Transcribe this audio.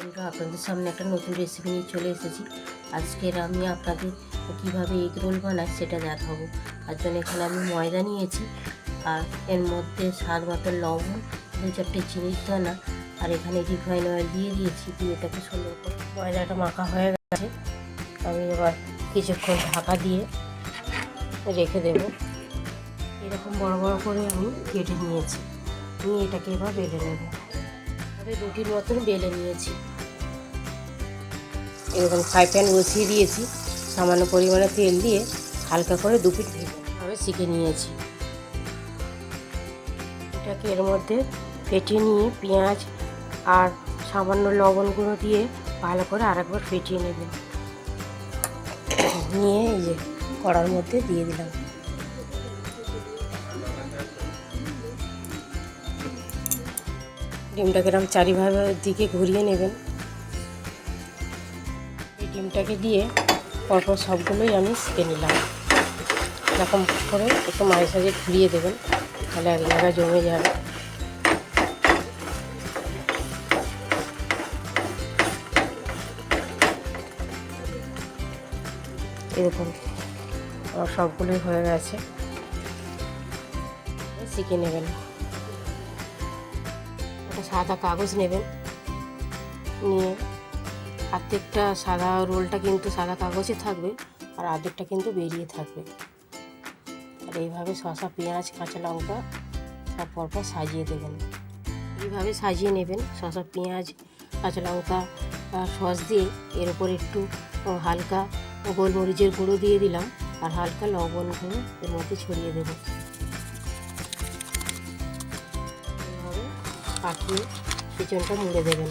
বন্ধুরা আপনাদের সামনে একটা নতুন রেসিপি নিয়ে চলে এসেছি। আজকের আমি আপনাদের কীভাবে এগ রোল বানাই সেটা দেখাবো। তার জন্য এখানে আমি ময়দা নিয়েছি, আর এর মধ্যে স্বাদ মতো লবণ, দু চারটে চিনির দানা, আর এখানে রিফাইন অয়েল দিয়ে দিয়েছি, দিয়ে এটাকে সুন্দর করে ময়দাটা মাখা হয়ে গেছে। আমি এবার কিছুক্ষণ ঢাকা দিয়ে রেখে দেবো। এরকম বড় বড় করে আমি কেটে নিয়েছি। নিয়ে এটাকে এবার বেলে নেব। আমি রুটির মতন বেলে নিয়েছি। এরকম ফ্রাই প্যান বসিয়ে দিয়েছি, সামান্য পরিমাণে তেল দিয়ে হালকা করে দু পিঠ ভেজে শিখে নিয়েছি। এটাকে এর মধ্যে ফেটিয়ে নিয়ে পেঁয়াজ আর সামান্য লবণ গুঁড়ো দিয়ে ভালো করে আরেকবার ফেটিয়ে নেবেন। নিয়ে এই যে কড়ার মধ্যে দিয়ে দিলাম। ডিমটাকে এরকম চারিভাবে দিকে ঘুরিয়ে নেবেন। ডিমটাকে দিয়ে পরপর সবগুলোই আমি শিখে নিলাম। এরকম করে একটু মাঝে সাঝে ঘুরিয়ে দেবেন, তাহলে এক জায়গায় জমে যাবে। এরকম সবগুলোই হয়ে গেছে। শিখে নেবেন। একটা সাদা কাগজ নেবেন, নিয়ে অর্ধেকটা সাদা রোলটা কিন্তু সাদা কাগজে থাকবে আর অর্ধেকটা কিন্তু বেরিয়ে থাকবে। আর এইভাবে শসা, পেঁয়াজ, কাঁচা লঙ্কা সব পরপর সাজিয়ে দেবেন। এইভাবে সাজিয়ে নেবেন শসা, পেঁয়াজ, কাঁচা লঙ্কা সস দিয়ে। এর উপর একটু হালকা গোলমরিচের গুঁড়ো দিয়ে দিলাম আর হালকা লবণ গুঁড়ো এর মধ্যে ছড়িয়ে দেবো। এইভাবে পাকিয়ে পিছনটা মুড়ে দেবেন।